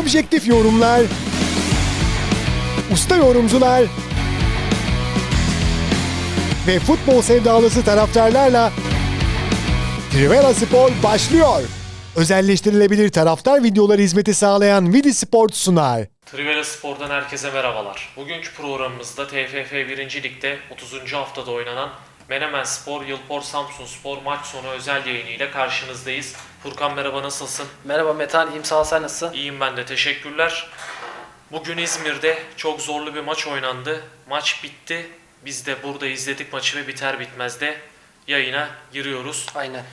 Objektif yorumlar, usta yorumcular ve futbol sevdalısı taraftarlarla Trivela Spor başlıyor. Özelleştirilebilir taraftar videoları hizmeti sağlayan Vidi Sport sunar. Trivela Spor'dan herkese merhabalar. Bugünkü programımızda TFF 1. Lig'de 30. haftada oynanan Menemen Spor, Yılpor Samsun Spor maç sonu özel yayınıyla karşınızdayız. Furkan merhaba nasılsın? Merhaba Metan, iyiyim sağ ol sen nasılsın? İyiyim ben de teşekkürler. Bugün İzmir'de çok zorlu bir maç oynandı. Maç bitti. Biz de burada izledik maçı ve biter bitmez de yayına giriyoruz. Aynen.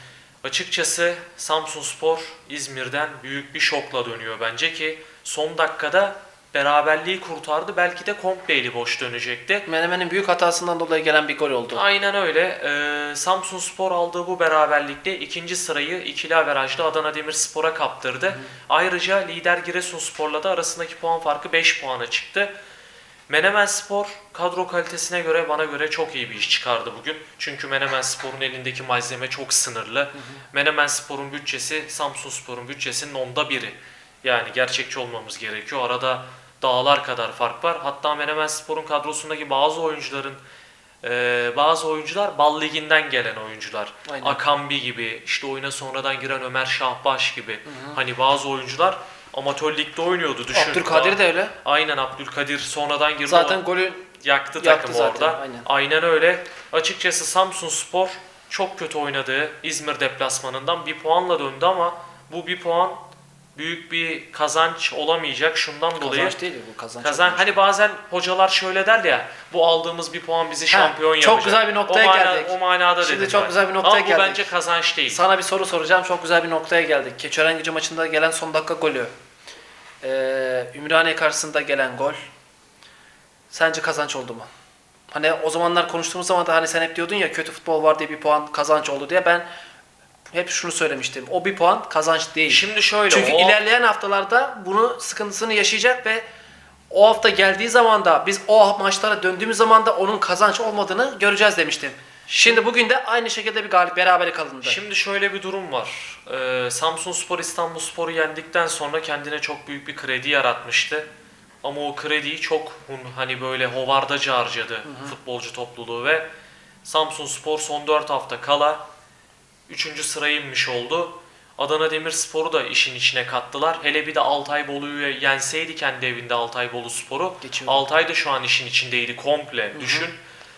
Açıkçası Samsun Spor İzmir'den büyük bir şokla dönüyor bence ki son dakikada beraberliği kurtardı. Belki de komple eli boş dönecekti. Menemen'in büyük hatasından dolayı gelen bir gol oldu. Aynen öyle. Ee, Samsun Spor aldığı bu beraberlikle ikinci sırayı ikili averajlı Adana Demirspor'a kaptırdı. Ayrıca lider Giresunspor'la da arasındaki puan farkı 5 puana çıktı. Menemen Spor kadro kalitesine göre bana göre çok iyi bir iş çıkardı bugün. Çünkü Menemen Spor'un elindeki malzeme çok sınırlı. Menemen Spor'un bütçesi Samsun Spor'un bütçesinin onda biri. Yani gerçekçi olmamız gerekiyor. Arada dağlar kadar fark var. Hatta Menemen Spor'un kadrosundaki bazı oyuncuların ee, bazı oyuncular Bal Ligi'nden gelen oyuncular. Aynen. Akambi gibi, işte oyuna sonradan giren Ömer Şahbaş gibi. Hani bazı oyuncular amatör ligde oynuyordu düşün. Abdülkadir de öyle. Aynen Abdülkadir sonradan girdi. Zaten o golü yaktı, yaktı zaten, orada. aynen. öyle. Açıkçası Samsun Spor çok kötü oynadığı İzmir deplasmanından bir puanla döndü ama bu bir puan büyük bir kazanç olamayacak şundan dolayı. kazanç değil bu kazanç. Kazan olmuş. hani bazen hocalar şöyle der ya bu aldığımız bir puan bizi şampiyon çok yapacak. güzel bir noktaya o mana- geldik. O manada Şimdi dedim çok ben. güzel bir noktaya Ama bu geldik. bence kazanç değil. Sana bir soru soracağım. Çok güzel bir noktaya geldik. Keçören Gücü maçında gelen son dakika golü. Ee, Ümraniye karşısında gelen gol. Sence kazanç oldu mu? Hani o zamanlar konuştuğumuz zaman da hani sen hep diyordun ya kötü futbol var diye bir puan kazanç oldu diye ben hep şunu söylemiştim. O bir puan kazanç değil. Şimdi şöyle Çünkü o, ilerleyen haftalarda bunu sıkıntısını yaşayacak ve o hafta geldiği zaman da biz o maçlara döndüğümüz zaman da onun kazanç olmadığını göreceğiz demiştim. Şimdi bugün de aynı şekilde bir galip berabere kalındı. Şimdi şöyle bir durum var. Ee, Samsun Spor İstanbul Spor'u yendikten sonra kendine çok büyük bir kredi yaratmıştı. Ama o krediyi çok hani böyle hovardaca harcadı futbolcu topluluğu ve Samsun Spor son 4 hafta kala 3. sıraya inmiş oldu. Adana Demirspor'u da işin içine kattılar. Hele bir de Altay Bolu'yu yenseydi kendi evinde Altay Bolu Spor'u. Geçiyordu. Altay da şu an işin içindeydi komple. Düşün.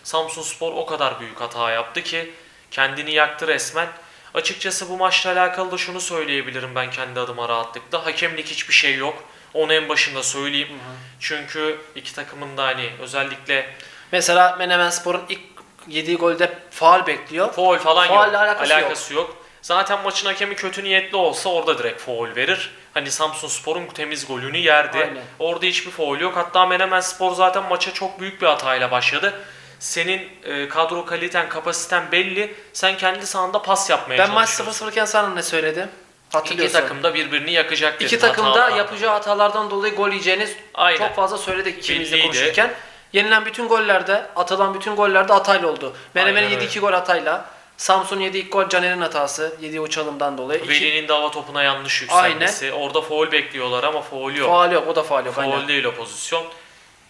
Samsun Spor o kadar büyük hata yaptı ki kendini yaktı resmen. Açıkçası bu maçla alakalı da şunu söyleyebilirim ben kendi adıma rahatlıkla. Hakemlik hiçbir şey yok. Onu en başında söyleyeyim. Çünkü iki takımın da hani özellikle Mesela Menemen Spor'un ilk yediği golde faal bekliyor. Foul falan Faulle yok. alakası yok. Zaten maçın hakemi kötü niyetli olsa orada direkt foul verir. Hani Samsun Spor'un temiz golünü yerdi. Aynen. Orada hiçbir foul yok. Hatta Menemen Spor zaten maça çok büyük bir hatayla başladı. Senin e, kadro kaliten, kapasiten belli. Sen kendi sahanda pas yapmaya Ben maç çalışıyorsun. 0-0 iken sana ne söyledim? İki Hatırlıyorsun. takım da birbirini yakacak İki dedin takım da hatalarla. yapacağı hatalardan dolayı gol yiyeceğiniz Aynen. çok fazla söyledik ikimiz de Belliydi. konuşurken. Yenilen bütün gollerde, atılan bütün gollerde hatayla oldu. Menemen'in öyle. iki gol hatayla. Samsun yediği ilk gol Caner'in hatası. Yediği o çalımdan dolayı. İki, Veli'nin de hava topuna yanlış yükselmesi. Orada foul bekliyorlar ama foul yok. faal yok, o da faal yok. Foul Aynen. değil o pozisyon.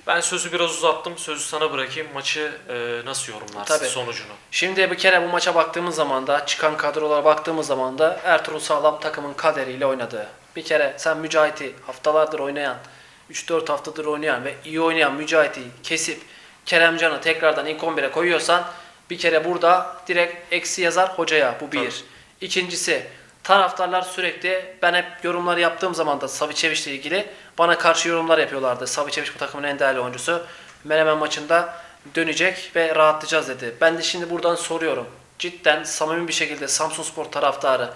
Ben sözü biraz uzattım. Sözü sana bırakayım. Maçı e, nasıl yorumlarsın Tabii. sonucunu? Şimdi bir kere bu maça baktığımız zaman da çıkan kadrolara baktığımız zaman da Ertuğrul Sağlam takımın kaderiyle oynadı. Bir kere sen Mücahit'i haftalardır oynayan, 3-4 haftadır oynayan ve iyi oynayan Mücahit'i kesip Keremcan'ı tekrardan ilk 11'e koyuyorsan bir kere burada direkt eksi yazar hocaya bu bir. Tabii. İkincisi taraftarlar sürekli ben hep yorumlar yaptığım zaman da Savicevic ile ilgili bana karşı yorumlar yapıyorlardı. Savicevic bu takımın en değerli oyuncusu. Menemen maçında dönecek ve rahatlayacağız dedi. Ben de şimdi buradan soruyorum. Cidden samimi bir şekilde Samsun Spor taraftarı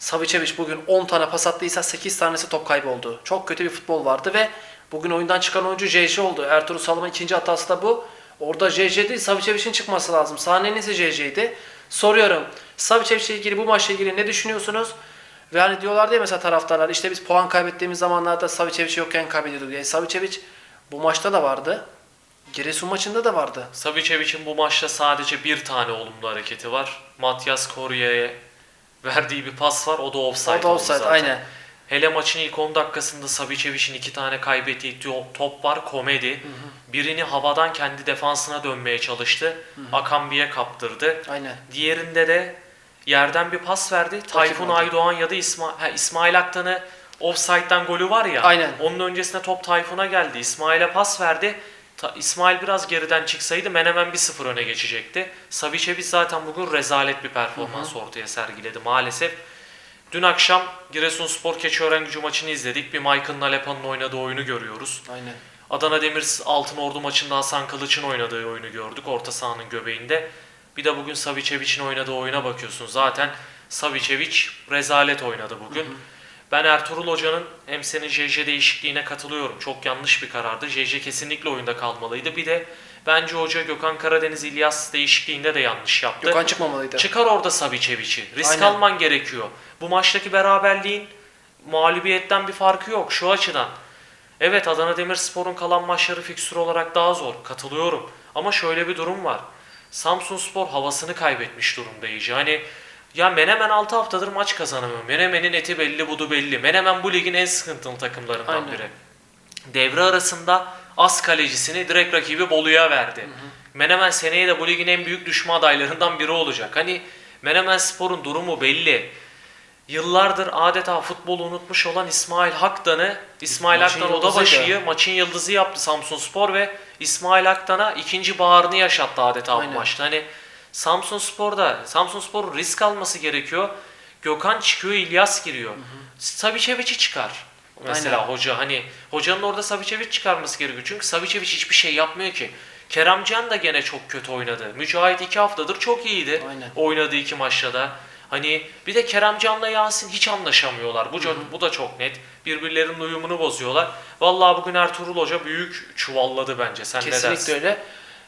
Savicevic bugün 10 tane pas attıysa 8 tanesi top kaybı oldu. Çok kötü bir futbol vardı ve bugün oyundan çıkan oyuncu JJ oldu. Ertuğrul Salım'ın ikinci hatası da bu. Orada JJ değil Savicevic'in çıkması lazım. Sahnenin ise JJ'ydi. Soruyorum. Savicevic ile ilgili bu maçla ilgili ne düşünüyorsunuz? Ve hani diyorlar diye mesela taraftarlar işte biz puan kaybettiğimiz zamanlarda Savicevic yokken kaybediyorduk. Yani Savicevic bu maçta da vardı. Giresun maçında da vardı. Savicevic'in bu maçta sadece bir tane olumlu hareketi var. Matias Korya'ya verdiği bir pas var. O da offside O da offside zaten. aynen. Hele maçın ilk 10 dakikasında Savicevic'in iki tane kaybettiği to- top var komedi. Birini havadan kendi defansına dönmeye çalıştı. Akambi'ye kaptırdı. Aynen. Diğerinde de yerden bir pas verdi. Tayfun. Aydoğan ya da İsma ha, İsmail Aktan'ı offside'dan golü var ya. Aynen. Onun öncesinde top Tayfun'a geldi. İsmail'e pas verdi. Ta- İsmail biraz geriden çıksaydı Menemen 1-0 öne geçecekti. Savicevic zaten bugün rezalet bir performans ortaya sergiledi maalesef. Dün akşam Giresunspor Keçiören gücü maçını izledik. Bir Michael Nalepa'nın oynadığı oyunu görüyoruz. Aynen. Adana Demir Altın Ordu maçında Hasan Kılıç'ın oynadığı oyunu gördük orta sahanın göbeğinde. Bir de bugün Savicevic'in oynadığı oyuna bakıyorsun. Zaten Savicevic rezalet oynadı bugün. Ben Ertuğrul Hoca'nın hem senin JJ değişikliğine katılıyorum. Çok yanlış bir karardı. JJ kesinlikle oyunda kalmalıydı. Bir de bence hoca Gökhan Karadeniz İlyas değişikliğinde de yanlış yaptı. Gökhan çıkmamalıydı. Çıkar orada Savicevic'i. Risk Aynen. alman gerekiyor. Bu maçtaki beraberliğin mağlubiyetten bir farkı yok şu açıdan. Evet Adana Demirspor'un kalan maçları fikstür olarak daha zor. Katılıyorum. Ama şöyle bir durum var. Samsunspor havasını kaybetmiş durumda iyice. Hani ya Menemen 6 haftadır maç kazanamıyor. Menemen'in eti belli budu belli. Menemen bu ligin en sıkıntılı takımlarından Aynen. biri. Devre arasında az kalecisini direkt rakibi Bolu'ya verdi. Menemen seneye de bu ligin en büyük düşme adaylarından biri olacak. Hani Menemen Spor'un durumu belli. Yıllardır adeta futbolu unutmuş olan İsmail Haktan'ı İsmail Maçın Haktan. Odabaşı'yı maçın yıldızı yaptı Samsun Spor ve İsmail Haktan'a ikinci baharını yaşattı adeta bu Aynen. maçta. Hani Samsun Spor'da Samsun Spor'un risk alması gerekiyor. Gökhan çıkıyor, İlyas giriyor. Savicevic'i çıkar. Mesela Aynen. hoca hani hocanın orada Savicevic çıkarması gerekiyor. Çünkü Savicevic hiçbir şey yapmıyor ki. Keremcan da gene çok kötü oynadı. Mücahit iki haftadır çok iyiydi. Aynen. Oynadığı iki maçta da. Hani bir de Keremcan'la Yasin hiç anlaşamıyorlar. Bu, co- bu da çok net. Birbirlerinin uyumunu bozuyorlar. Vallahi bugün Ertuğrul Hoca büyük çuvalladı bence. Sen ne Kesinlikle dersin? öyle.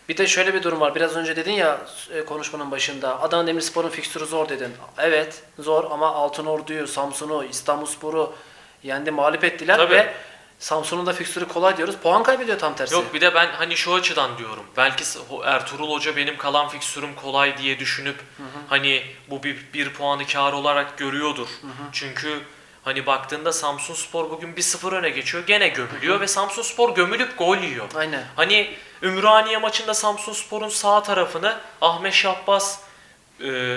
Bir de şöyle bir durum var. Biraz önce dedin ya e, konuşmanın başında. Adana Demirspor'un fikstürü zor dedin. Evet zor ama Altınordu'yu, Samsun'u, İstanbulspor'u yendi, mağlup ettiler Tabii. ve Samsun'un da fikstürü kolay diyoruz. Puan kaybediyor tam tersi. Yok bir de ben hani şu açıdan diyorum. Belki Ertuğrul Hoca benim kalan fikstürüm kolay diye düşünüp hani bu bir, bir puanı kar olarak görüyordur. Çünkü hani baktığında Samsun Spor bugün 1-0 öne geçiyor. Gene gömülüyor ve Samsun Spor gömülüp gol yiyor. Aynen. Hani Ümraniye maçında Samsun Spor'un sağ tarafını Ahmet Şahbaz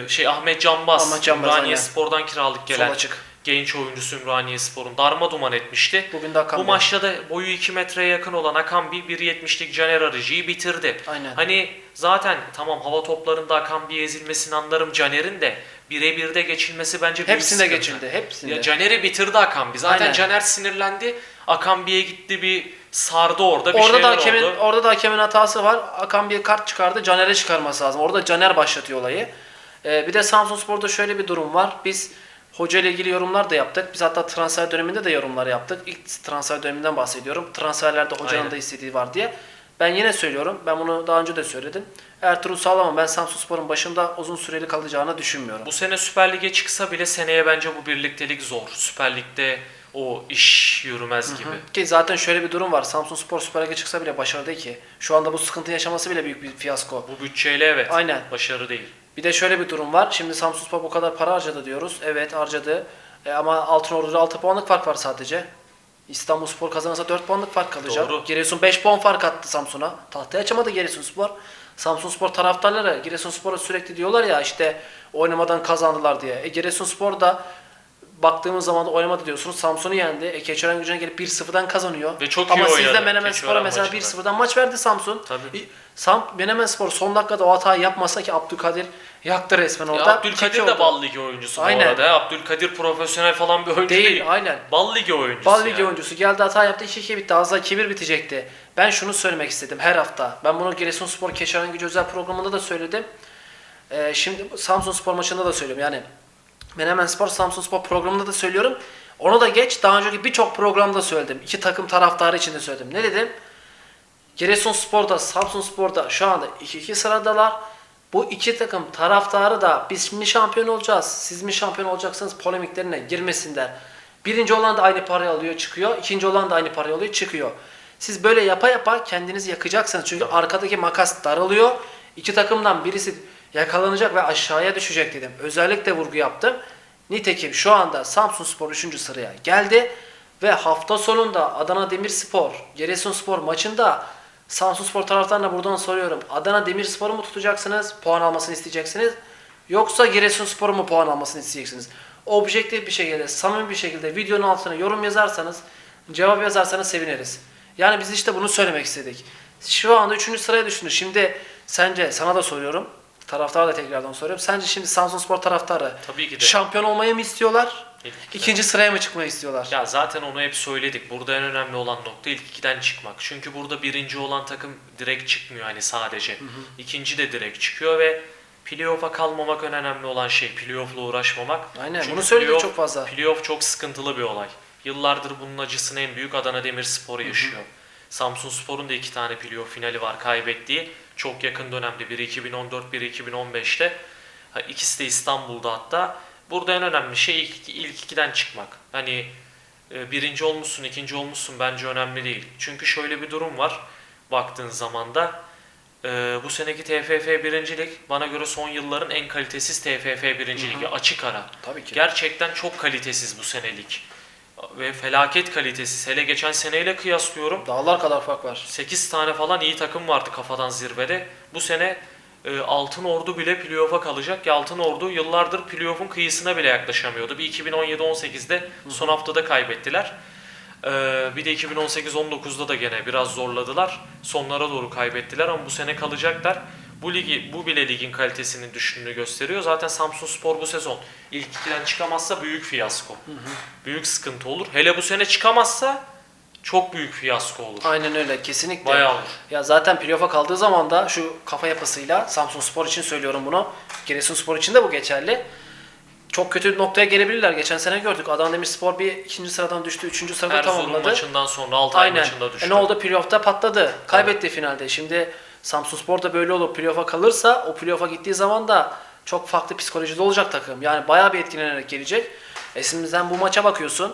şey Ahmet Canbaz, Ahmet Canbaz, Ümraniye aynen. Spor'dan kiralık gelen Sol açık. Genç oyuncusu Ümraniye Spor'un darma duman etmişti. Bugün de Hakan Bu maçta da boyu 2 metreye yakın olan Akambi 1.70'lik Caner Arıcı'yı bitirdi. Aynen. Hani zaten tamam hava toplarında Akambi'ye ezilmesini anlarım Caner'in de birebir de geçilmesi bence büyük Hepsinde sıkıntı. geçildi. Hepsinde. Ya Caner'i bitirdi Akambi. Zaten Aynen. Caner sinirlendi. Akambi'ye gitti bir sardı orada bir orada da hakemin oldu. orada da hakemin hatası var. Akan bir kart çıkardı. Caner'e çıkarması lazım. Orada Caner başlatıyor olayı. Ee, bir de Samsunspor'da şöyle bir durum var. Biz hoca ile ilgili yorumlar da yaptık. Biz hatta transfer döneminde de yorumlar yaptık. İlk transfer döneminden bahsediyorum. Transferlerde hocanın Aynen. da istediği var diye. Ben yine söylüyorum. Ben bunu daha önce de söyledim. Ertuğrul Sağlam'ın ben Samsunspor'un başında uzun süreli kalacağını düşünmüyorum. Bu sene Süper Lig'e çıksa bile seneye bence bu birliktelik zor. Süper Lig'de o iş yürümez gibi. Ki zaten şöyle bir durum var. Samsunspor Süper Lig'e çıksa bile başarılı değil ki. Şu anda bu sıkıntı yaşaması bile büyük bir fiyasko. Bu bütçeyle evet. Aynen. Başarı değil. Bir de şöyle bir durum var. Şimdi Samsunspor bu kadar para harcadı diyoruz. Evet harcadı. E, ama Altınordu'da 6 puanlık fark var sadece. İstanbulspor kazanırsa 4 puanlık fark kalacak. Doğru. Giresun 5 puan fark attı Samsun'a. Tahtaya açamadı Giresunspor. Samsunspor taraftarları Giresunspor'a sürekli diyorlar ya işte oynamadan kazandılar diye. E, Giresunspor da baktığımız zaman da oynamadı diyorsunuz. Samsun'u yendi. E, Keçiören gücüne gelip 1-0'dan kazanıyor. Ve çok iyi Ama sizde Menemen Spor'a mesela maçında. 1-0'dan maç verdi Samsun. Tabii. E, Sam, Menemen Spor son dakikada o hatayı yapmasa ki Abdülkadir yaktı resmen Ya orada. Abdülkadir İki de oldu. bal ligi oyuncusu Aynen. bu arada. Abdülkadir profesyonel falan bir oyuncu değil. Değil, aynen. Bal ligi oyuncusu. Bal ligi yani. oyuncusu geldi hata yaptı 2-2 bitti. Az daha 2-1 bitecekti. Ben şunu söylemek istedim her hafta. Ben bunu Giresunspor Keşanlı Gücü özel programında da söyledim. Ee, şimdi Samsun Spor maçında da söylüyorum. Yani Menemen Spor Samsun Spor programında da söylüyorum. Onu da geç daha önceki birçok programda söyledim. İki takım taraftarı için de söyledim. Ne dedim? Giresunspor'da, Samsunspor'da şu anda 2-2 sıradalar. Bu iki takım taraftarı da biz mi şampiyon olacağız, siz mi şampiyon olacaksınız polemiklerine girmesinler. Birinci olan da aynı parayı alıyor çıkıyor, ikinci olan da aynı parayı alıyor çıkıyor. Siz böyle yapa yapa kendinizi yakacaksınız. Çünkü arkadaki makas daralıyor. İki takımdan birisi yakalanacak ve aşağıya düşecek dedim. Özellikle vurgu yaptım. Nitekim şu anda Samsun Spor 3. sıraya geldi ve hafta sonunda Adana Demirspor, Giresunspor maçında Samsun Spor taraftarına buradan soruyorum. Adana Demirspor'u mu tutacaksınız, puan almasını isteyeceksiniz? Yoksa Giresunspor'u mu puan almasını isteyeceksiniz? Objektif bir şekilde, samimi bir şekilde videonun altına yorum yazarsanız, cevap yazarsanız seviniriz. Yani biz işte bunu söylemek istedik. Şu anda 3. sıraya düştünüz. Şimdi sence, sana da soruyorum. Taraftara da tekrardan soruyorum. Sence şimdi Samsun Spor taraftarı Tabii ki de. şampiyon olmayı mı istiyorlar? İlk ikiden. İkinci sıraya mı çıkmayı istiyorlar? Ya zaten onu hep söyledik. Burada en önemli olan nokta ilk ikiden çıkmak. Çünkü burada birinci olan takım direkt çıkmıyor hani sadece. İkinci de direkt çıkıyor ve playoff'a kalmamak en önemli olan şey. Playoff'la uğraşmamak. Aynen, Çünkü bunu söyledik çok fazla. Playoff çok sıkıntılı bir olay. Yıllardır bunun acısını en büyük Adana Demirspor yaşıyor. Samsun Spor'un da iki tane playoff finali var kaybettiği. Çok yakın dönemde. Biri 2014, biri 2015'te. Ha, İkisi de İstanbul'da hatta. Burada en önemli şey ilk, ilk ikiden çıkmak. Hani e, birinci olmuşsun, ikinci olmuşsun bence önemli değil. Çünkü şöyle bir durum var baktığın zaman da e, bu seneki TFF birincilik bana göre son yılların en kalitesiz TFF birinci ligi açık ara. Tabii ki. Gerçekten çok kalitesiz bu senelik. Ve felaket kalitesiz. Hele geçen seneyle kıyaslıyorum. Dağlar kadar fark var. 8 tane falan iyi takım vardı kafadan zirvede. Bu sene e, Altın Ordu bile playoff'a kalacak. Ya Altın Ordu yıllardır playoff'un kıyısına bile yaklaşamıyordu. Bir 2017-18'de son haftada kaybettiler. E, bir de 2018-19'da da gene biraz zorladılar. Sonlara doğru kaybettiler ama bu sene kalacaklar. Bu ligi bu bile ligin kalitesinin düştüğünü gösteriyor. Zaten Samsun Spor bu sezon ilk ikiden çıkamazsa büyük fiyasko. Büyük sıkıntı olur. Hele bu sene çıkamazsa çok büyük fiyasko olur. Aynen öyle kesinlikle. Bayağı olur. Ya zaten playoff'a kaldığı zaman da şu kafa yapısıyla Samsun Spor için söylüyorum bunu. Giresun Spor için de bu geçerli. Çok kötü bir noktaya gelebilirler. Geçen sene gördük. Adana Demirspor bir ikinci sıradan düştü. Üçüncü sırada Erzurum tamamladı. maçından sonra Altay Aynen. maçında düştü. E ne oldu? Playoff'ta patladı. Kaybetti finalde. Şimdi Samsun Spor da böyle olur. Playoff'a kalırsa o playoff'a gittiği zaman da çok farklı psikolojide olacak takım. Yani bayağı bir etkilenerek gelecek. E şimdi sen bu maça bakıyorsun.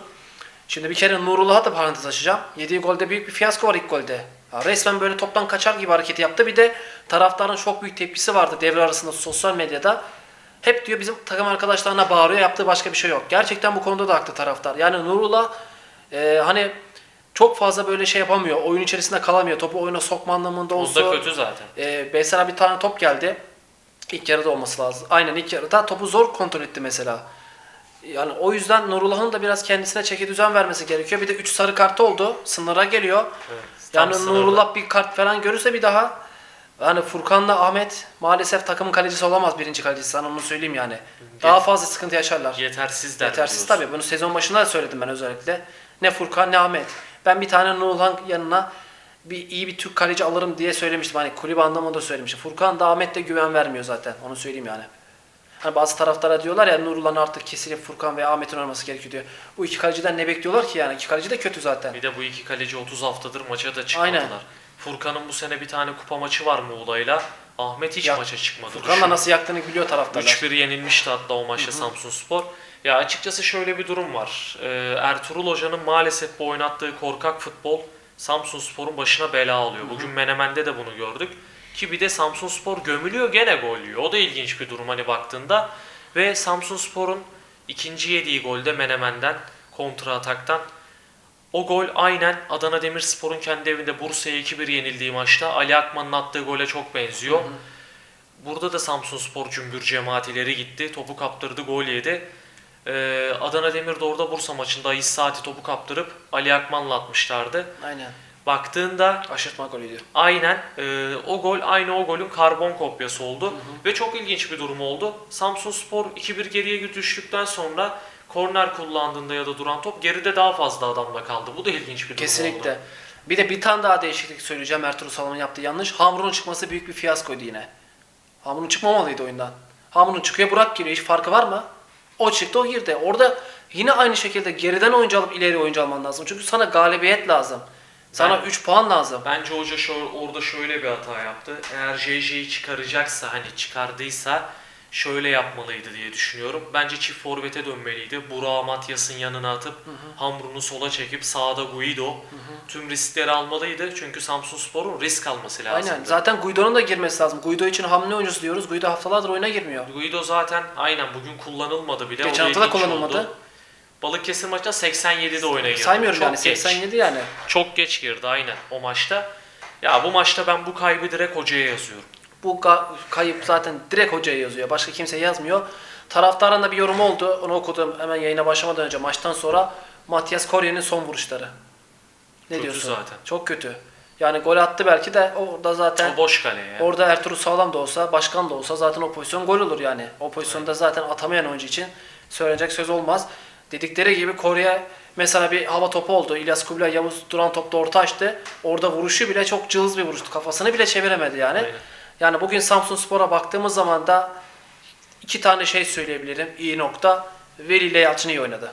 Şimdi bir kere Nurullah'a da parantez açacağım. Yediği golde büyük bir fiyasko var ilk golde. Ya resmen böyle toptan kaçar gibi hareketi yaptı. Bir de taraftarın çok büyük tepkisi vardı devre arasında sosyal medyada. Hep diyor bizim takım arkadaşlarına bağırıyor. Yaptığı başka bir şey yok. Gerçekten bu konuda da haklı taraftar. Yani Nurullah e, hani çok fazla böyle şey yapamıyor. Oyun içerisinde kalamıyor. Topu oyuna sokma anlamında olsa. Bunda kötü zaten. E, mesela bir tane top geldi. İlk yarıda olması lazım. Aynen ilk yarıda topu zor kontrol etti mesela. Yani o yüzden Nurullah'ın da biraz kendisine çeki düzen vermesi gerekiyor. Bir de 3 sarı kartı oldu. Sınıra geliyor. Evet, Yani sınırda. Nurullah bir kart falan görürse bir daha yani Furkan'la Ahmet maalesef takımın kalecisi olamaz birinci kalecisi sana onu söyleyeyim yani. Daha fazla sıkıntı yaşarlar. yetersiz der Yetersiz tabii. Bunu sezon başında da söyledim ben özellikle. Ne Furkan ne Ahmet. Ben bir tane Nurullah yanına bir iyi bir Türk kaleci alırım diye söylemiştim. Hani kulüp anlamında söylemiştim. Furkan da Ahmet de güven vermiyor zaten. Onu söyleyeyim yani. Hani bazı taraftara diyorlar ya Nurullah'ın artık kesilip Furkan veya Ahmet'in oynaması gerekiyor diyor. Bu iki kaleciden ne bekliyorlar ki yani? İki kaleci de kötü zaten. Bir de bu iki kaleci 30 haftadır maça da çıkmadılar. Aynen. Furkan'ın bu sene bir tane kupa maçı var Muğla'yla. Ahmet hiç Ya, maça çıkmadı. Furkan da Düşün. nasıl yaktığını biliyor taraftarlar. 3-1 yenilmişti hatta o maçta Samsun Spor. Ya açıkçası şöyle bir durum var. Ee, Ertuğrul Hoca'nın maalesef bu oynattığı korkak futbol Samsun Spor'un başına bela alıyor. Bugün Menemen'de de bunu gördük. Ki bir de Samsun Spor gömülüyor gene gol yiyor. O da ilginç bir durum hani baktığında. Ve Samsun Spor'un ikinci yediği golde Menemen'den kontra ataktan o gol aynen Adana Demirspor'un kendi evinde Bursa'ya 2-1 yenildiği maçta Ali Akman'ın attığı gole çok benziyor. Burada da Samsun Spor cümbür cemaatileri gitti. Topu kaptırdı, gol yedi. Ee, Adana Demir de orada Bursa maçında Ayız Saati topu kaptırıp Ali Akman'la atmışlardı. Aynen. Baktığında Aşırtma golü diyor. aynen e, o gol aynı o golün karbon kopyası oldu. Ve çok ilginç bir durum oldu. Samsun Spor 2-1 geriye düştükten sonra korner kullandığında ya da duran top geride daha fazla adamla kaldı. Bu da ilginç bir durum Kesinlikle. oldu. Bir de bir tane daha değişiklik söyleyeceğim Ertuğrul Salom'un yaptığı yanlış. Hamur'un çıkması büyük bir fiyaskoydu yine. Hamur'un çıkmamalıydı oyundan. Hamur'un çıkıyor Burak giriyor. Hiç farkı var mı? O çıktı o girdi. Orada yine aynı şekilde geriden oyuncu alıp ileri oyuncu alman lazım. Çünkü sana galibiyet lazım. Sana Ben- 3 puan lazım. Bence hoca şöyle, orada şöyle bir hata yaptı. Eğer JJ'yi çıkaracaksa hani çıkardıysa şöyle yapmalıydı diye düşünüyorum. Bence çift forvete dönmeliydi. Burak'ı Matyas'ın yanına atıp Hamrun'u sola çekip sağda Guido tüm riskleri almalıydı. Çünkü Samsun Spor'un risk alması lazım. Aynen. Zaten Guido'nun da girmesi lazım. Guido için hamle oyuncusu diyoruz. Guido haftalardır oyuna girmiyor. Guido zaten aynen bugün kullanılmadı bile. Geçen hafta da ilginç kullanılmadı. oldu. Balıkesir maçında 87'de oyuna girdi. Saymıyorum Çok yani geç. 87 yani. Çok geç girdi aynen o maçta. Ya bu maçta ben bu kaybı direkt hocaya yazıyorum. Bu kayıp zaten direkt hocaya yazıyor. Başka kimse yazmıyor. Taraftarın da bir yorum oldu. Onu okudum hemen yayına başlamadan önce maçtan sonra. Matias Korye'nin son vuruşları. Ne Kötü diyorsun? zaten. Çok kötü. Yani gol attı belki de orada zaten O boş kale ya. orada Ertuğrul Sağlam da olsa, başkan da olsa zaten o pozisyon gol olur yani. O pozisyonda zaten atamayan oyuncu için söylenecek söz olmaz. Dedikleri gibi Korye mesela bir hava topu oldu. İlyas Kubilay Yavuz duran topta orta açtı. Orada vuruşu bile çok cılız bir vuruştu. Kafasını bile çeviremedi yani. Aynen. Yani bugün Samsun Spor'a baktığımız zaman da iki tane şey söyleyebilirim. İyi nokta. Veli ile Yalçın iyi oynadı.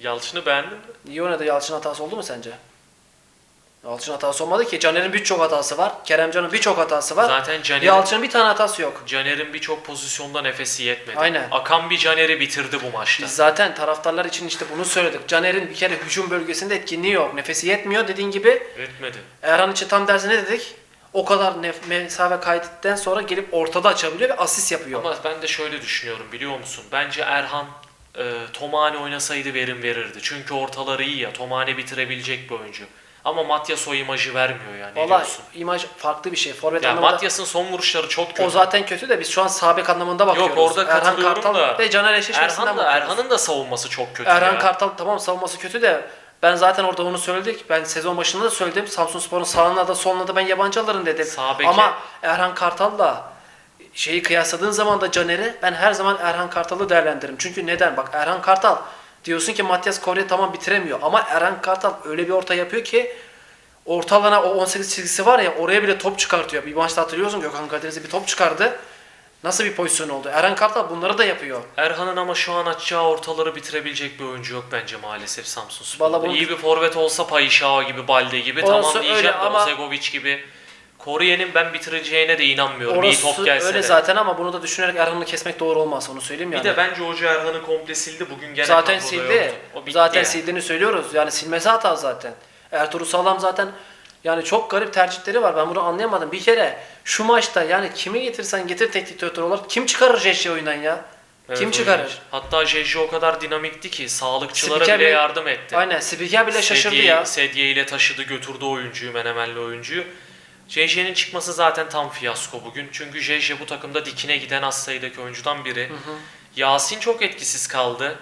Yalçın'ı beğendin mi? İyi oynadı. Yalçın hatası oldu mu sence? Yalçın hatası olmadı ki. Caner'in birçok hatası var. Keremcan'ın birçok hatası var. Zaten Caner'in Yalçın'ın bir tane hatası yok. Caner'in birçok pozisyonda nefesi yetmedi. Aynen. Akan bir Caner'i bitirdi bu maçta. Biz zaten taraftarlar için işte bunu söyledik. Caner'in bir kere hücum bölgesinde etkinliği yok. Nefesi yetmiyor dediğin gibi. Etmedi. Erhan için tam dersine dedik. O kadar nef- mesafe kaydettikten sonra gelip ortada açabiliyor ve asist yapıyor. Ama ben de şöyle düşünüyorum biliyor musun? Bence Erhan e, Tomane oynasaydı verim verirdi. Çünkü ortaları iyi ya. Tomane bitirebilecek bir oyuncu. Ama Matyas o imajı vermiyor yani. Ne diyorsun? imaj farklı bir şey. Forvet Ya anlamında Matyas'ın son vuruşları çok kötü. o zaten kötü de biz şu an sabek anlamında bakıyoruz. orada Erhan katılıyorum Kartal da. ve Caner eşleşmesinden Erhan da bakıyoruz. Erhan'ın da savunması çok kötü Erhan ya. Kartal tamam savunması kötü de ben zaten orada onu söyledik. Ben sezon başında da söyledim. Samsun Spor'un sağına da soluna da ben yabancı alırım dedim. Sağ Ama Erhan Kartal'la şeyi kıyasladığın zaman da Caner'i ben her zaman Erhan Kartal'ı değerlendiririm. Çünkü neden? Bak Erhan Kartal diyorsun ki Matias Korya tamam bitiremiyor ama Erhan Kartal öyle bir orta yapıyor ki orta alana o 18 çizgisi var ya oraya bile top çıkartıyor. Bir maçta hatırlıyorsun Gökhan Kadir'e bir top çıkardı. Nasıl bir pozisyon oldu? Erhan Kartal bunları da yapıyor. Erhan'ın ama şu an açacağı ortaları bitirebilecek bir oyuncu yok bence maalesef Samsun Spor'da. Bunu- İyi bir forvet olsa Payişao gibi, Balde gibi Orası tamam diyeceğim de ama- Ozegovic gibi. Kore'nin ben bitireceğine de inanmıyorum. iyi top Orası gelse öyle de. zaten ama bunu da düşünerek Erhan'ı kesmek doğru olmaz onu söyleyeyim yani. Bir de bence hoca Erhan'ı komple sildi. Bugün gene zaten sildi. yoktu. O Zaten yani. sildiğini söylüyoruz. Yani silmesi hata zaten. Ertuğrul Sağlam zaten yani çok garip tercihleri var. Ben bunu anlayamadım. Bir kere şu maçta yani kimi getirsen getir teknik direktör olarak kim çıkarır Jeşi oyundan ya? Evet, kim çıkarır? Hatta Jeji o kadar dinamikti ki sağlıkçılara Spiker bile bile- yardım etti. Aynen. Spiker bile şaşırdı Sedye- ya. Sedye ile taşıdı götürdü oyuncuyu, Menemenli oyuncuyu. JJ'nin çıkması zaten tam fiyasko bugün. Çünkü JJ bu takımda dikine giden az sayıdaki oyuncudan biri. Yasin çok etkisiz kaldı.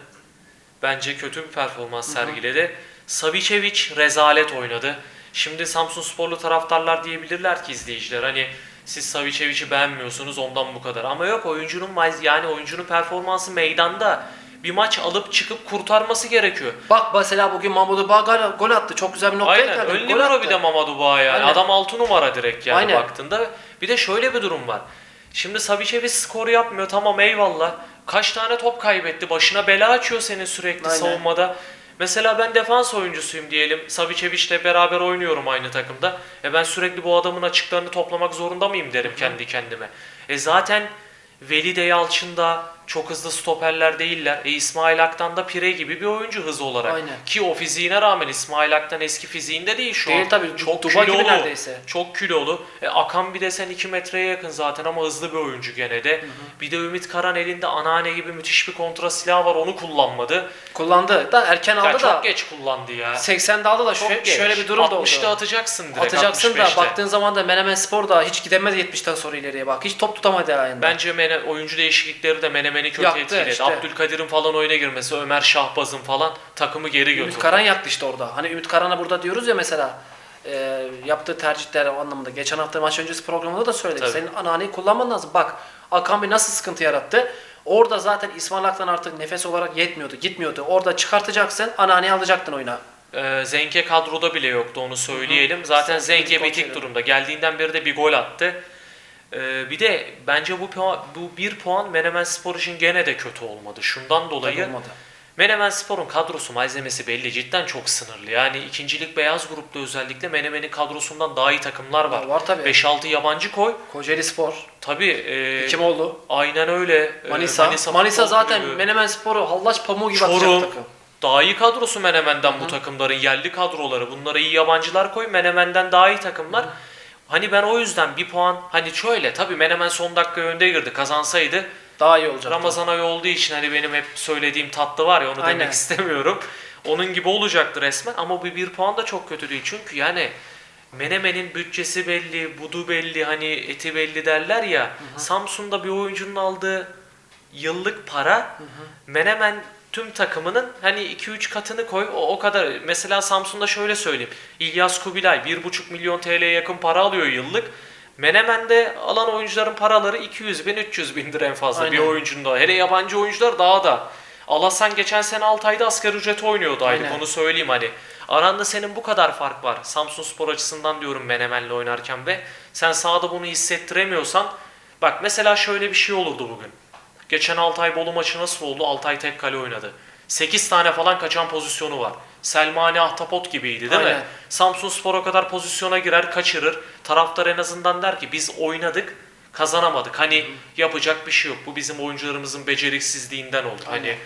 Bence kötü bir performans sergiledi. Savicevic rezalet oynadı. Şimdi Samsun Sporlu taraftarlar diyebilirler ki izleyiciler hani siz Savicevic'i beğenmiyorsunuz ondan bu kadar. Ama yok oyuncunun yani oyuncunun performansı meydanda bir maç alıp çıkıp kurtarması gerekiyor. Bak mesela bugün Mahmut Bağ gol, gol attı. Çok güzel bir noktaya Aynen. geldi. Ön libero bir de Mamadou Ba yani. Aynen. Adam 6 numara direkt yani Aynen. baktığında. Bir de şöyle bir durum var. Şimdi Savicevic skor yapmıyor tamam eyvallah. Kaç tane top kaybetti. Başına bela açıyor senin sürekli Aynen. savunmada. Mesela ben defans oyuncusuyum diyelim. Savicevic'le beraber oynuyorum aynı takımda. E ben sürekli bu adamın açıklarını toplamak zorunda mıyım derim kendi kendime. E zaten Veli de Yalçın da çok hızlı stoperler değiller. E İsmail Aktan da Pire gibi bir oyuncu hız olarak. Aynen. Ki o fiziğine rağmen İsmail Aktan eski fiziğinde değil şu Değil an. tabii, Çok Duba kilolu. neredeyse. Çok kilolu. E, Akan bir de sen 2 metreye yakın zaten ama hızlı bir oyuncu gene de. Bir de Ümit Karan elinde anneanne gibi müthiş bir kontra silahı var onu kullanmadı. Kullandı. Da erken Ya aldı çok da. geç kullandı ya. 80'de aldı da Çok şöyle, şöyle bir durum da oldu. 60'ta atacaksın direkt Atacaksın da 65'te. baktığın zaman da Menemen Spor da hiç gidemedi 70'ten sonra ileriye bak. Hiç top tutamadı ayında. Bence Mene, oyuncu değişiklikleri de Menemen'i kötü Yaktı etkiledi. işte. Abdülkadir'in falan oyuna girmesi, Ömer Şahbaz'ın falan takımı geri götürdü. Ümit Karan yaktı işte orada. Hani Ümit Karan'a burada diyoruz ya mesela e, yaptığı tercihler anlamında. Geçen hafta maç öncesi programında da söyledik. Tabii. Senin ananeyi kullanman lazım. Bak Akambi nasıl sıkıntı yarattı. Orada zaten İsmail Aktan artık nefes olarak yetmiyordu, gitmiyordu. Orada çıkartacaksın, ananeyi alacaktın oyuna. Ee, Zenke kadroda bile yoktu onu söyleyelim. Zaten Sen Zenke bitik durumda. Geldiğinden beri de bir gol attı. Ee, bir de bence bu puan, bu bir puan Menemen Spor için gene de kötü olmadı. Şundan dolayı olmadı. Menemen Spor'un kadrosu malzemesi belli cidden çok sınırlı. Yani ikincilik beyaz grupta özellikle Menemen'in kadrosundan daha iyi takımlar var. Var, tabii. 5-6 yabancı koy. Kocaeli Spor, Tabii. E, Hekimoğlu, Aynen öyle. E, Manisa. Manisa, Futbol zaten Kulübü, Menemen Spor'u hallaç pamuğu gibi Çorum. atacak takım. Daha iyi kadrosu Menemen'den bu takımların yerli kadroları. Bunlara iyi yabancılar koy. Menemen'den daha iyi takımlar. Hani ben o yüzden bir puan hani şöyle tabii Menemen son dakika önde girdi. Kazansaydı Daha iyi olacak. Ramazan ayı olduğu için hani benim hep söylediğim tatlı var ya onu Aynen. demek istemiyorum. Onun gibi olacaktı resmen ama bu bir puan da çok kötü değil. Çünkü yani Menemen'in bütçesi belli, budu belli, hani eti belli derler ya. Samsun'da bir oyuncunun aldığı yıllık para Menemen tüm takımının hani 2-3 katını koy o, o kadar. Mesela Samsun'da şöyle söyleyeyim. İlyas Kubilay 1,5 milyon TL'ye yakın para alıyor yıllık. Menemen'de alan oyuncuların paraları 200 bin 300 bindir en fazla bir Aynen. oyuncunun da. Hele yabancı oyuncular daha da. Alasan geçen sene Altay'da asgari ücreti oynuyordu aylık Aynen. onu söyleyeyim hani. Aranda senin bu kadar fark var. Samsun Spor açısından diyorum Menemen'le oynarken ve sen sahada bunu hissettiremiyorsan bak mesela şöyle bir şey olurdu bugün. Geçen Altay Bolu maçı nasıl oldu? Altay tek kale oynadı. 8 tane falan kaçan pozisyonu var. Selmani Ahtapot gibiydi değil mi? Aynen. Samsun Spor o kadar pozisyona girer kaçırır. Taraftar en azından der ki biz oynadık kazanamadık. Hani yapacak bir şey yok. Bu bizim oyuncularımızın beceriksizliğinden oldu. Hani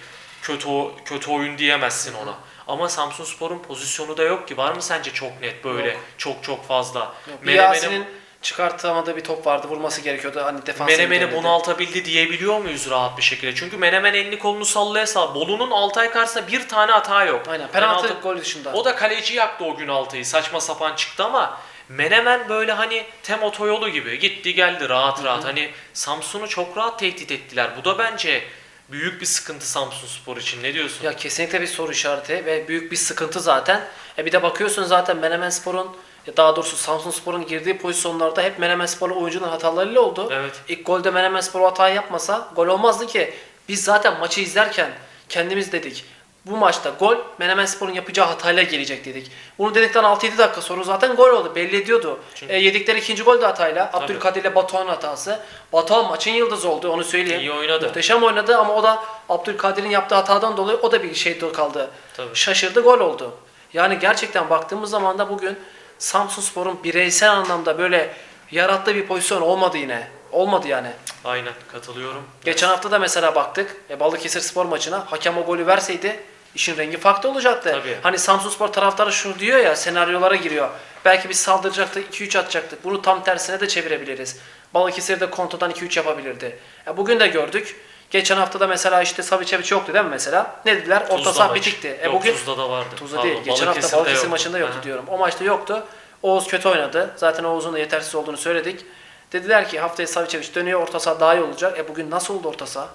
kötü o- kötü oyun diyemezsin ona. Ama Samsun Spor'un pozisyonu da yok ki. Var mı sence çok net böyle? Yok. Çok çok fazla. Yok, bir Menemen'in- Yasin'in çıkartamadığı bir top vardı. Vurması gerekiyordu. Hani defans Menemen'i bunaltabildi diyebiliyor muyuz rahat bir şekilde? Çünkü Menemen elini kolunu sallaya sal. Bolu'nun Altay karşısında bir tane hata yok. Aynen. Penaltı, gol dışında. O da kaleci yaktı o gün Altay'ı. Saçma sapan çıktı ama Menemen böyle hani tem otoyolu gibi gitti geldi rahat rahat. Hani Samsun'u çok rahat tehdit ettiler. Bu da bence büyük bir sıkıntı Samsun Spor için. Ne diyorsun? Ya kesinlikle bir soru işareti ve büyük bir sıkıntı zaten. E bir de bakıyorsun zaten Menemen Spor'un daha doğrusu Samsun Spor'un girdiği pozisyonlarda hep Menemen Spor'un oyuncunun hatalarıyla oldu. Evet. İlk golde Menemen Spor o hatayı yapmasa gol olmazdı ki. Biz zaten maçı izlerken kendimiz dedik. Bu maçta gol Menemen Spor'un yapacağı hatayla gelecek dedik. Bunu dedikten 6-7 dakika sonra zaten gol oldu. Belli ediyordu. Çünkü- E, yedikleri ikinci gol de hatayla. Tabii. Abdülkadir ile Batuhan hatası. Batuhan maçın yıldızı oldu onu söyleyeyim. İyi oynadı. Muhteşem oynadı ama o da Abdülkadir'in yaptığı hatadan dolayı o da bir şey kaldı. Tabii. Şaşırdı gol oldu. Yani gerçekten baktığımız zaman da bugün Samsun Spor'un bireysel anlamda böyle yarattığı bir pozisyon olmadı yine. Olmadı yani. Aynen katılıyorum. Geçen hafta da mesela baktık e, Balıkesir Spor maçına hakem o golü verseydi işin rengi farklı olacaktı. Tabii. Hani Samsun Spor taraftarı şunu diyor ya senaryolara giriyor. Belki biz saldıracaktık 2-3 atacaktık. Bunu tam tersine de çevirebiliriz. Balıkesir de kontradan 2-3 yapabilirdi. E, bugün de gördük. Geçen hafta da mesela işte Savicevic yoktu değil mi mesela? Ne dediler? Orta Tuzla saha bitikti. E Yok, bugün Tuzla'da da vardı. Tuzla Pardon, değil. Geçen hafta Balıkesir maçında yoktu Ha. diyorum. O maçta yoktu. Oğuz kötü oynadı. Zaten Oğuz'un da yetersiz olduğunu söyledik. Dediler ki haftaya Savicevic dönüyor orta saha daha iyi olacak. E bugün nasıl oldu orta saha?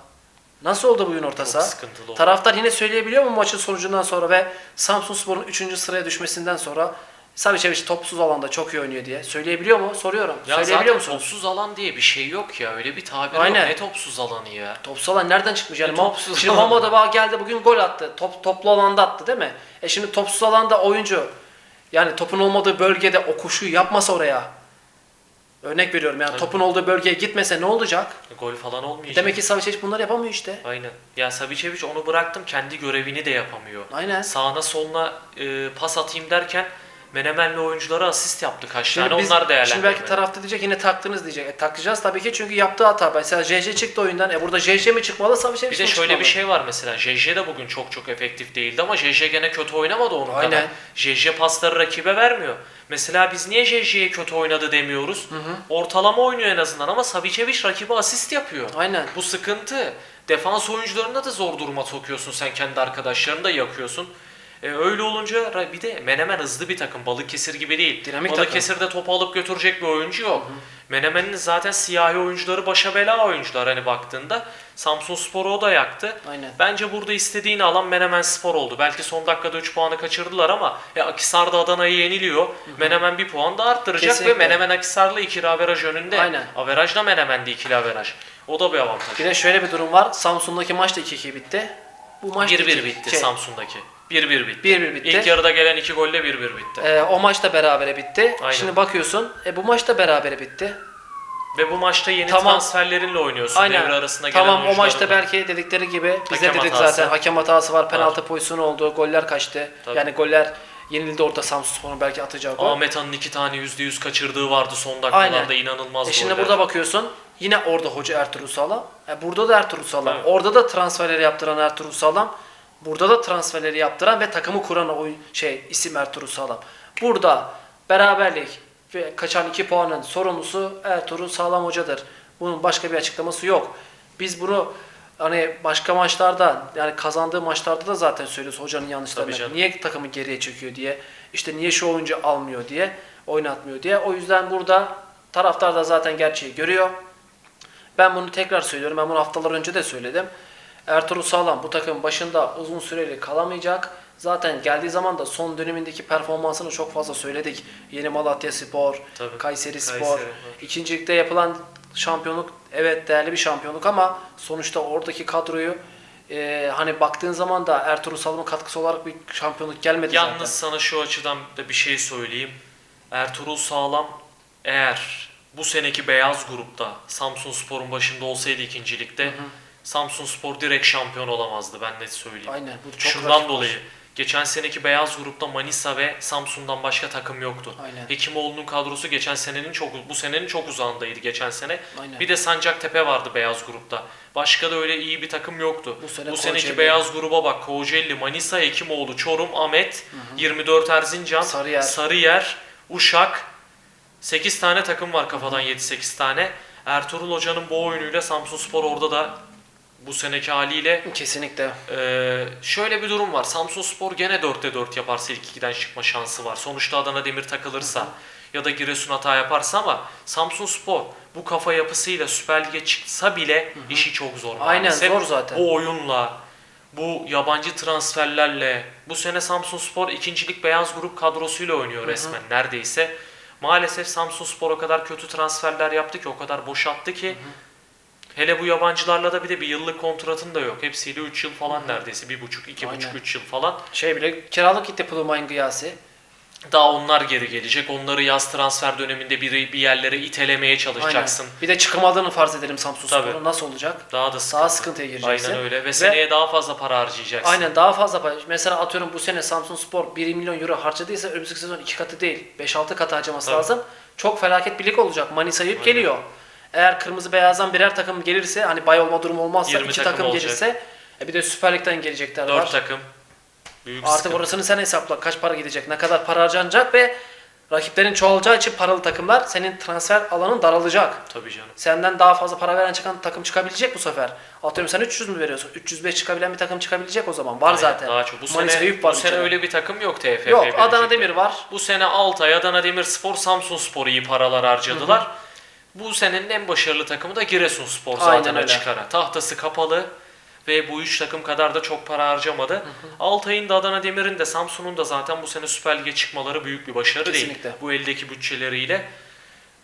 Nasıl oldu bugün orta saha? Taraftar yine söyleyebiliyor mu maçın sonucundan sonra ve Samsun Spor'un 3. sıraya düşmesinden sonra Savicevic topsuz alanda çok iyi oynuyor diye söyleyebiliyor mu? Soruyorum. Ya Söyleyebiliyor musunuz? topsuz alan diye bir şey yok ya. Öyle bir tabir Aynen. yok. Ne topsuz alanı ya? Topsuz alan nereden çıkmış? Yani E, Ma- topsuz şimdi. Mahmut Abağ geldi bugün gol attı. Top, toplu alanda attı değil mi? E şimdi topsuz alanda oyuncu yani topun olmadığı bölgede o koşuyu yapmasa oraya. Örnek veriyorum yani Tabii. topun olduğu bölgeye gitmese ne olacak? Gol falan olmayacak. Demek ki Savicevic bunları yapamıyor işte. Aynen. Ya Savicevic onu bıraktım kendi görevini de yapamıyor. Aynen. Sağına soluna e, pas atayım derken Menemen'le oyunculara asist yaptı kaç Şimdi, tane biz, onlar değerlendirmedi. şimdi belki tarafta diyecek yine taktınız diyecek. E, takacağız tabii ki çünkü yaptığı hata. Mesela JJ çıktı oyundan. E burada JJ mi çıkmalı Savicevic Bir de mi şöyle çıkmalı? bir şey var mesela JJ de bugün çok çok efektif değildi ama JJ gene kötü oynamadı onun Aynen. kadar. JJ pasları rakibe vermiyor. Mesela biz niye JJ'ye kötü oynadı demiyoruz? Ortalama oynuyor en azından ama Savicevic rakibe asist yapıyor. Aynen. Bu sıkıntı. Defans oyuncularını da zor duruma sokuyorsun sen kendi arkadaşlarını da yakıyorsun. E, öyle olunca bir de Menemen hızlı bir takım. Balıkesir gibi değil. Dinamik Balıkesir'de topu alıp götürecek bir oyuncu yok. Menemen'in zaten siyahi oyuncuları başa bela oyuncular hani baktığında. Samsun Spor'u o da yaktı. Aynen. Bence burada istediğini alan Menemen Spor oldu. Belki son dakikada 3 puanı kaçırdılar ama e, Akisar da Adana'yı yeniliyor. Menemen bir puan da arttıracak Kesinlikle. ve Menemen Akisar'la ikili averaj önünde. Aynen. Averaj da Menemen'de ikili averaj. O da bir avantaj. Bir de şöyle bir durum var. Samsun'daki maç da 2-2 bitti. Bu maç da 1-1 2-2. bitti Şey, Samsun'daki. 1-1 bitti. 1-1 bitti. İlk yarıda gelen iki golle 1-1 bitti. e, o maç da berabere bitti. Aynen. Şimdi bakıyorsun. E bu maç da berabere bitti. Ve bu maçta yeni Tamam. transferlerinle oynuyorsun. Aynen. Devre arasında gelen Tamam o maçta belki dedikleri gibi biz de Hakem dedik hatası. zaten hakem hatası var, penaltı pozisyonu oldu, goller kaçtı. Tabii. Yani goller yenildi orada Samsunspor'un belki atacağı gol. Ahmet Han'ın iki tane %100 kaçırdığı vardı son dakikalarda Aynen. inanılmaz E şimdi goller. burada bakıyorsun yine orada hoca Ertuğrul Sağlam. E burada da Ertuğrul Sağlam. Evet. Orada da transferleri yaptıran Ertuğrul Sağlam. Burada da transferleri yaptıran ve takımı kuran oyun şey isim Ertuğrul Sağlam. Burada beraberlik ve kaçan iki puanın sorumlusu Ertuğrul Sağlam hocadır. Bunun başka bir açıklaması yok. Biz bunu hani başka maçlarda yani kazandığı maçlarda da zaten söylüyoruz hocanın yanlışlarını. Niye takımı geriye çekiyor diye. işte niye şu oyuncu almıyor diye, oynatmıyor diye. O yüzden burada taraftar da zaten gerçeği görüyor. Ben bunu tekrar söylüyorum. Ben bunu haftalar önce de söyledim. Ertuğrul Sağlam bu takım başında uzun süreli kalamayacak. Zaten geldiği zaman da son dönemindeki performansını çok fazla söyledik. Yeni Malatya Spor, Tabii. Kayseri Spor. Kayseri. İkincilikte yapılan şampiyonluk evet değerli bir şampiyonluk ama sonuçta oradaki kadroyu e, hani baktığın zaman da Ertuğrul Sağlam'ın katkısı olarak bir şampiyonluk gelmedi Yalnız zaten. sana şu açıdan da bir şey söyleyeyim. Ertuğrul Sağlam eğer bu seneki beyaz grupta Samsun Spor'un başında olsaydı ikincilikte Samsun Spor direkt şampiyon olamazdı ben net söyleyeyim. Aynen. Bu çok Şundan dolayı. Geçen seneki beyaz grupta Manisa ve Samsun'dan başka takım yoktu. Aynen. Hekimoğlu'nun kadrosu geçen senenin çok bu senenin çok uzağındaydı geçen sene. Aynen. Bir de Sancaktepe vardı beyaz grupta. Başka da öyle iyi bir takım yoktu. Bu sene seneki Kocaeli. beyaz gruba bak. Kocaeli, Manisa, Hekimoğlu, Çorum, Ahmet, 24 Erzincan, Sarıyer. Sarıyer, Uşak. 8 tane takım var kafadan 7-8 tane. Ertuğrul Hoca'nın bu oyunuyla Samsunspor orada da bu seneki haliyle Kesinlikle. ee, şöyle bir durum var. Samsun Spor gene 4'te 4 yaparsa ilk ikiden çıkma şansı var. Sonuçta Adana Demir takılırsa ya da Giresun hata yaparsa ama Samsun Spor bu kafa yapısıyla Süper Lig'e çıksa bile işi çok zor. Aynen, maalesef. zor zaten. Bu oyunla, bu yabancı transferlerle, bu sene Samsun Spor ikincilik beyaz grup kadrosuyla oynuyor resmen neredeyse. Maalesef Samsun Spor o kadar kötü transferler yaptı ki, o kadar boşalttı ki Hele bu yabancılarla da bir de bir yıllık kontratın da yok. Hepsiyle 3 yıl falan neredeyse. 1,5, 2,5, Aynen. 3 yıl falan. Şey bile kiralık gitti Pulumay'ın Gıyasi. Daha onlar geri gelecek. Onları yaz transfer döneminde bir, bir yerlere itelemeye çalışacaksın. Aynen. Bir de çıkamadığını farz edelim Samsun. Spor'un. Nasıl olacak? Daha da sıkıntı. Daha sıkıntıya gireceksin. Aynen öyle. Ve, seneye daha fazla para harcayacaksın. Aynen daha fazla para. Mesela atıyorum bu sene Samsun Spor 1 milyon euro harcadıysa önümüzdeki sezon 2 katı değil 5-6 katı harcaması Tabii. lazım. Çok felaket birlik olacak. Manisa Aynen. geliyor. Eğer kırmızı beyazdan birer takım gelirse hani bay olma durumu olmazsa 20 iki takım takım, olacak. gelirse e bir de Süper Lig'den gelecekler 4 var. takım. Büyük Artık sıkıntı. orasını sen hesapla. Kaç para gidecek, ne kadar para harcanacak ve rakiplerin çoğalacağı için paralı takımlar senin transfer alanın daralacak. Tabii canım. Senden daha fazla para veren çıkan takım çıkabilecek bu sefer. Atıyorum sen 300 mü veriyorsun? 305 çıkabilen bir takım çıkabilecek o zaman. Var Aynen, zaten. Daha çok. Bu Manisa sene, Eyüp var bu sene öyle bir takım yok TFF. Yok. Adana Demir var. Bu sene Altay, Adana Demirspor, Samsun Spor iyi paralar harcadılar. Bu senenin en başarılı takımı da Giresunspor zaten Aynen açık ara. Tahtası kapalı ve bu üç takım kadar da çok para harcamadı. Altay'ın da Adana Demir'in de Samsun'un da zaten bu sene Süper Lig'e çıkmaları büyük bir başarı Kesinlikle. değil. Bu eldeki bütçeleriyle.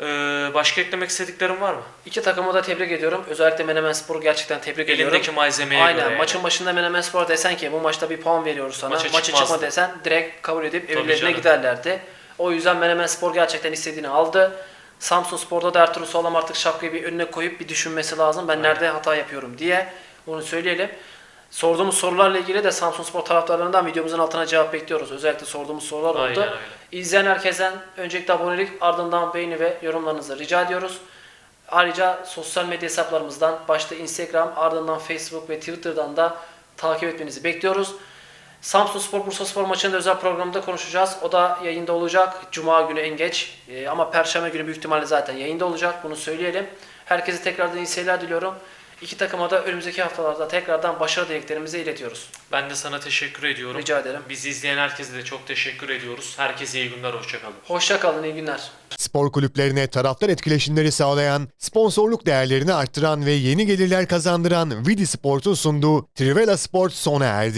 Ee, başka eklemek istediklerim var mı? İki takımı da tebrik ediyorum. Özellikle Menemen Spor'u gerçekten tebrik ediyorum. Elindeki malzemeye Aynen. göre. yani. Maçın başında Menemen Spor desen ki bu maçta bir puan veriyoruz sana. Maça Maçı çıkma desen direkt kabul edip Tabii evlerine canım. giderlerdi. O yüzden Menemen Spor gerçekten istediğini aldı. Samsun Spor'da da Ertuğrul Sağlam artık şapkayı bir önüne koyup bir düşünmesi lazım. Ben nerede hata yapıyorum diye. Bunu söyleyelim. Sorduğumuz sorularla ilgili de Samsun Spor taraftarlarından videomuzun altına cevap bekliyoruz. Özellikle sorduğumuz sorular Aynen oldu. öyle. İzleyen herkesten öncelikle abonelik ardından beğeni ve yorumlarınızı rica ediyoruz. Ayrıca sosyal medya hesaplarımızdan başta Instagram ardından Facebook ve Twitter'dan da takip etmenizi bekliyoruz. Samsun Spor Bursa Spor maçında özel programda konuşacağız. O da yayında olacak. Cuma günü en geç. Ee, ama Perşembe günü büyük ihtimalle zaten yayında olacak. Bunu söyleyelim. Herkese tekrardan iyi seyirler diliyorum. İki takıma da önümüzdeki haftalarda tekrardan başarı dileklerimizi iletiyoruz. Ben de sana teşekkür ediyorum. Rica ederim. Bizi izleyen herkese de çok teşekkür ediyoruz. Herkese iyi günler, hoşçakalın. Hoşça kalın, iyi günler. Spor kulüplerine taraftar etkileşimleri sağlayan, sponsorluk değerlerini arttıran ve yeni gelirler kazandıran Vidi Sport'un sunduğu Trivela Sport sona erdi.